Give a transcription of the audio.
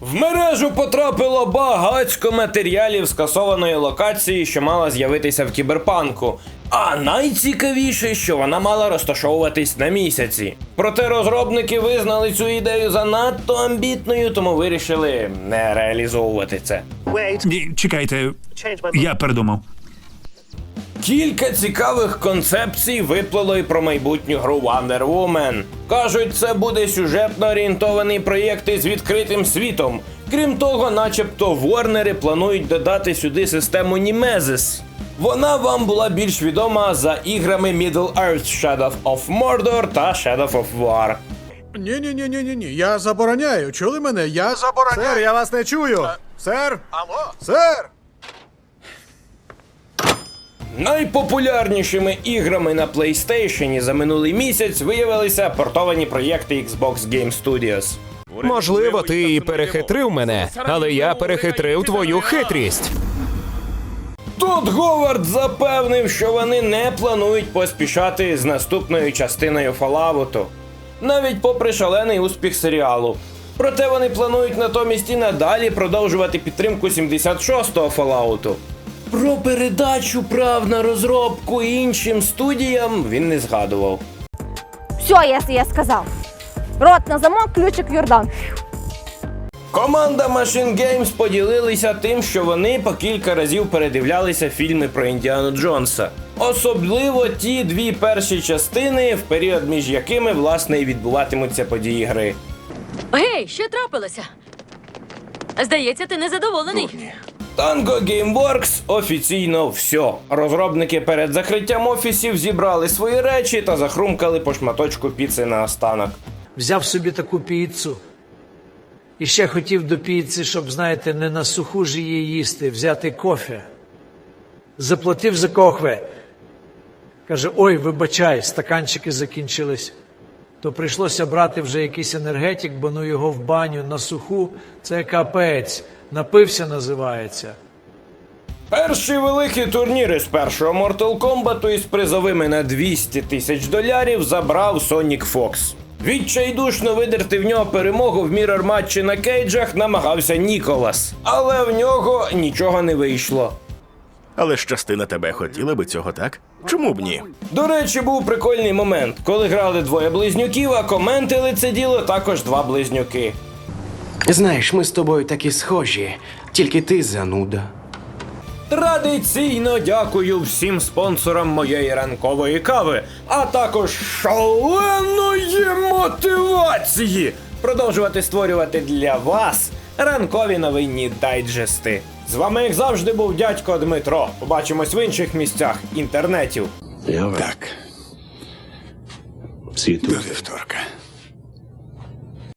В мережу потрапило багацько матеріалів скасованої локації, що мала з'явитися в кіберпанку. А найцікавіше, що вона мала розташовуватись на місяці. Проте розробники визнали цю ідею занадто амбітною, тому вирішили не реалізовувати це. Ні, чекайте, я передумав. Кілька цікавих концепцій виплило і про майбутню гру Wonder Woman. Кажуть, це буде сюжетно орієнтований проєкт із відкритим світом. Крім того, начебто Ворнери планують додати сюди систему Nemesis. Вона вам була більш відома за іграми Middle Earth Shadow of Mordor та Shadow of War. Ні, ні, ні, ні, ні, ні. Я забороняю. Чули мене? Я забороняю. Сер, я вас не чую. Сер, Алло? сер. Найпопулярнішими іграми на PlayStation за минулий місяць виявилися портовані проєкти Xbox Game Studios. Можливо, ти і перехитрив мене, але я перехитрив твою хитрість. Тут Говард запевнив, що вони не планують поспішати з наступною частиною Fallout, навіть попри шалений успіх серіалу. Проте вони планують натомість і надалі продовжувати підтримку 76-го Fallout. Про передачу прав на розробку іншим студіям він не згадував. Все, я, я сказав. Рот на замок, ключик в Йордан. Команда Machine Games поділилися тим, що вони по кілька разів передивлялися фільми про Індіану Джонса. Особливо ті дві перші частини, в період між якими власне і відбуватимуться події гри. Гей, що трапилося? Здається, ти незадоволений. Tango Gameworks офіційно все. Розробники перед закриттям офісів зібрали свої речі та захрумкали по шматочку піци на останок. взяв собі таку піцу. І ще хотів до піци, щоб, знаєте, не на суху ж її їсти, взяти кофе. Заплатив за кохве. Каже: ой, вибачай, стаканчики закінчились. То прийшлося брати вже якийсь енергетик, бо ну його в баню на суху. Це капець. Напився називається. Перший великий турнір із першого Mortal Kombat із призовими на 200 тисяч долярів забрав Sonic Fox. Відчайдушно видерти в нього перемогу в мірор матчі на кейджах намагався Ніколас, але в нього нічого не вийшло. Але ж частина тебе хотіла би цього, так? Чому б ні? До речі, був прикольний момент, коли грали двоє близнюків, а коментили це діло також два близнюки. Знаєш, ми з тобою такі схожі, тільки ти зануда. Традиційно дякую всім спонсорам моєї ранкової кави, а також шаленої мотивації продовжувати створювати для вас ранкові новинні дайджести. З вами, як завжди, був дядько Дмитро. Побачимось в інших місцях інтернетів. Так. До вівторка.